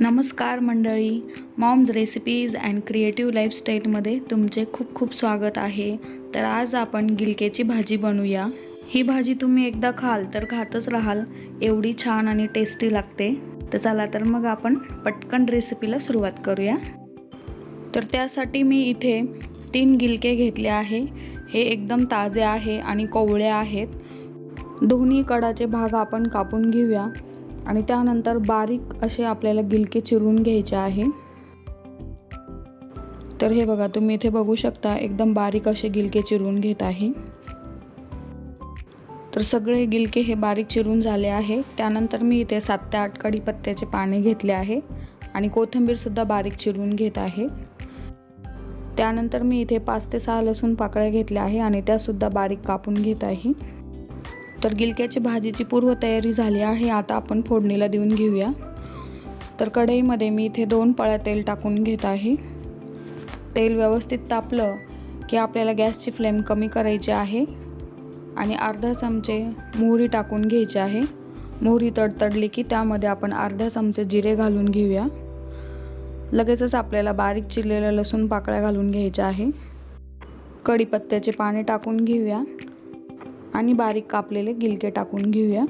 नमस्कार मंडळी. Moms recipes and creative लाईफस्टाईलमध्ये तुमचे खूप खूप स्वागत आहे. तर आज आपण गिलकेची भाजी बनवूया. ही भाजी तुम्ही एकदा खाल तर खातच राहाल. एवढी छान आणि टेस्टी लागते. तर चला तर मग आपण पटकन रेसिपीला सुरुवात करूया. तर त्यासाठी मी इथे तीन गिलके घेतले आहे. हे एकदम ताजे आहे आणि कोवळे आहेत. दोन्ही कडाचे भाग आपण कापून घेऊया. आणि त्यानंतर बारीक असे आपल्याला गिलके चिरून घ्यायचे आहे. तर हे बघा तुम्ही इथे बघू शकता एकदम बारीक असे गिलके चिरून घेत आहे. तर सगळे गिलके हे बारीक चिरून झाले आहे. त्यानंतर मी इथे सात ते आठ कढीपत्त्याचे पाने घेतले आहे आणि कोथिंबीरसुद्धा बारीक चिरून घेत आहे. त्यानंतर मी इथे पाच ते सहा लसूण पाकळ्या घेतल्या आहे आणि त्यासुद्धा बारीक कापून घेत आहे. तर गिलक्याची भाजीची पूर्वतयारी झाली आहे. आता आपण फोडणीला देऊन घेऊया. तर कढईमध्ये मी इथे दोन पळ्या तेल टाकून घेत आहे. तेल व्यवस्थित तापलं की आपल्याला गॅसची फ्लेम कमी करायची आहे आणि अर्धा चमचे मोहरी टाकून घ्यायची आहे. मोहरी तडतडली की त्यामध्ये आपण अर्धा चमचे जिरे घालून घेऊया. लगेचच आपल्याला बारीक चिरलेल्या लसूण पाकळ्या घालून घ्यायच्या आहे. कढीपत्त्याचे पाने टाकून घेऊया. आणि बारीक कापलेले गिलके टाकून घेऊया.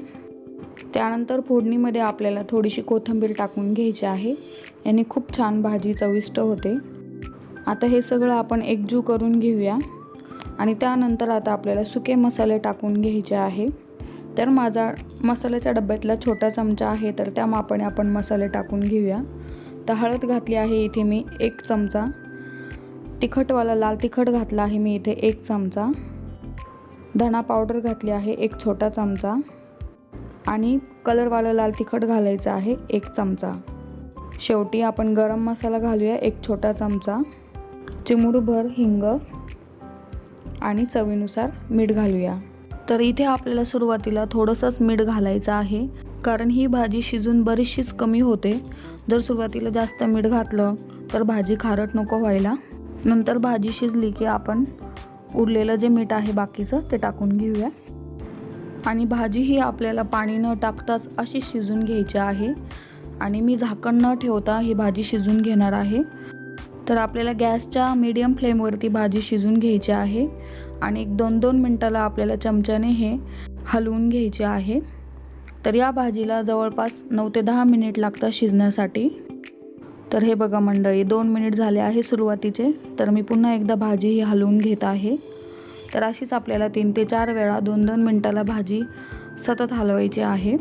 त्यानंतर फोडणीमध्ये आपल्याला थोडीशी कोथिंबीर टाकून घ्यायची आहे. याने खूप छान भाजी चविष्ट होते. आता हे सगळं आपण एकजू करून घेऊया. आणि त्यानंतर आता आपल्याला सुके मसाले टाकून घ्यायचे आहे. तर माझा मसाल्याच्या डब्यातला छोटा चमचा आहे तर त्या मापाने आपण मसाले टाकून घेऊया. तर हळद घातली आहे इथे मी एक चमचा. तिखटवाला लाल तिखट घातला आहे मी इथे एक चमचा. धणा पावडर घातली आहे एक छोटा चमचा. आणि कलरवालं लाल तिखट घालायचं आहे एक चमचा. शेवटी आपण गरम मसाला घालूया एक छोटा चमचा. चिमुडभर हिंग आणि चवीनुसार मीठ घालूया. तर इथे आपल्याला सुरुवातीला थोडंसंच मीठ घालायचं आहे कारण ही भाजी शिजून बरीचशीच कमी होते. जर सुरुवातीला जास्त मीठ घातलं तर भाजी खारट नको व्हायला. नंतर भाजी शिजली की आपण उरलेलं जे मीठ आहे बाकीचं ते टाकून घेऊया. आणि भाजी ही आपल्याला पाणी न टाकताच अशी शिजून घ्यायची आहे. आणि मी झाकण न ठेवता ही भाजी शिजून घेणार आहे. तर आपल्याला गॅसच्या मीडियम फ्लेमवरती भाजी शिजून घ्यायची आहे. आणि एक दोन दोन मिनटाला आपल्याला चमच्याने हे हलवून घ्यायचे आहे. तर या भाजीला जवळपास नऊ ते दहा मिनिट लागतात शिजण्यासाठी. तर हे बघा मंडळी दोन मिनिट झाले आहे सुरुवातीचे तर मी पुन्हा एकदा भाजी ही हलवून घेत आहे. तर अशीच आपल्याला तीन ते चार वेळा दोन दोन मिनटाला भाजी सतत हलवायची आहे.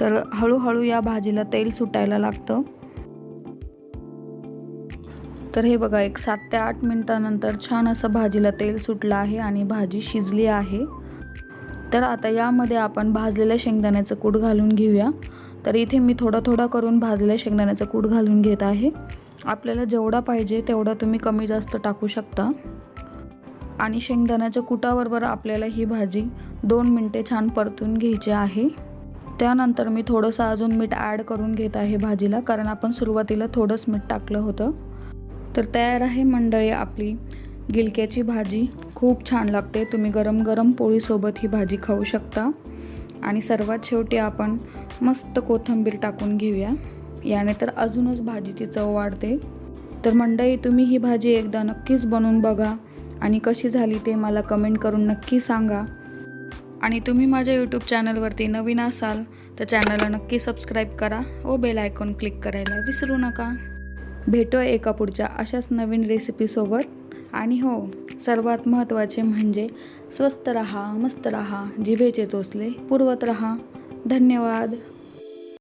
तर हळूहळू या भाजीला तेल सुटायला लागतं. तर हे बघा एक सात ते आठ मिनटानंतर छान असं भाजीला तेल सुटलं आहे आणि भाजी शिजली आहे. तर आता यामध्ये आपण भाजलेल्या शेंगदाण्याचं कूट घालून घेऊया. तर इथे मी थोडा थोडा करून भाजल्या शेंगदाण्याचं कूट घालून घेत आहे. आपल्याला जेवढा पाहिजे तेवढा तुम्ही कमी जास्त टाकू शकता. आणि शेंगदाण्याच्या कुटाबरोबर आपल्याला ही भाजी दोन मिनटे छान परतून घ्यायची आहे. त्यानंतर मी थोडंसं अजून मीठ ॲड करून घेत आहे भाजीला कारण आपण सुरुवातीला थोडंच मीठ टाकलं होतं. तर तयार आहे मंडळी आपली गिलक्याची भाजी. खूप छान लागते. तुम्ही गरम गरम पोळीसोबत ही भाजी खाऊ शकता. आणि सर्वात शेवटी आपण मस्त कोथिंबीर टाकून घेऊया. याने तर अजूनच भाजीची चव वाढते. तर मंडळी तुम्ही ही भाजी एकदा नक्कीच बनवून बघा आणि कशी झाली ते मला कमेंट करून नक्की सांगा. आणि तुम्ही माझ्या यूट्यूब चॅनलवरती नवीन असाल तर चॅनलला नक्की सबस्क्राईब करा व बेल आयकॉन क्लिक करायला विसरू नका. भेटूया एका पुढच्या अशाच नवीन रेसिपीसोबत आणि हो सर्वात महत्त्वाचे म्हणजे स्वस्त रहा मस्त रहा जिभेचे चोचले पुरवत रहा. धन्यवाद.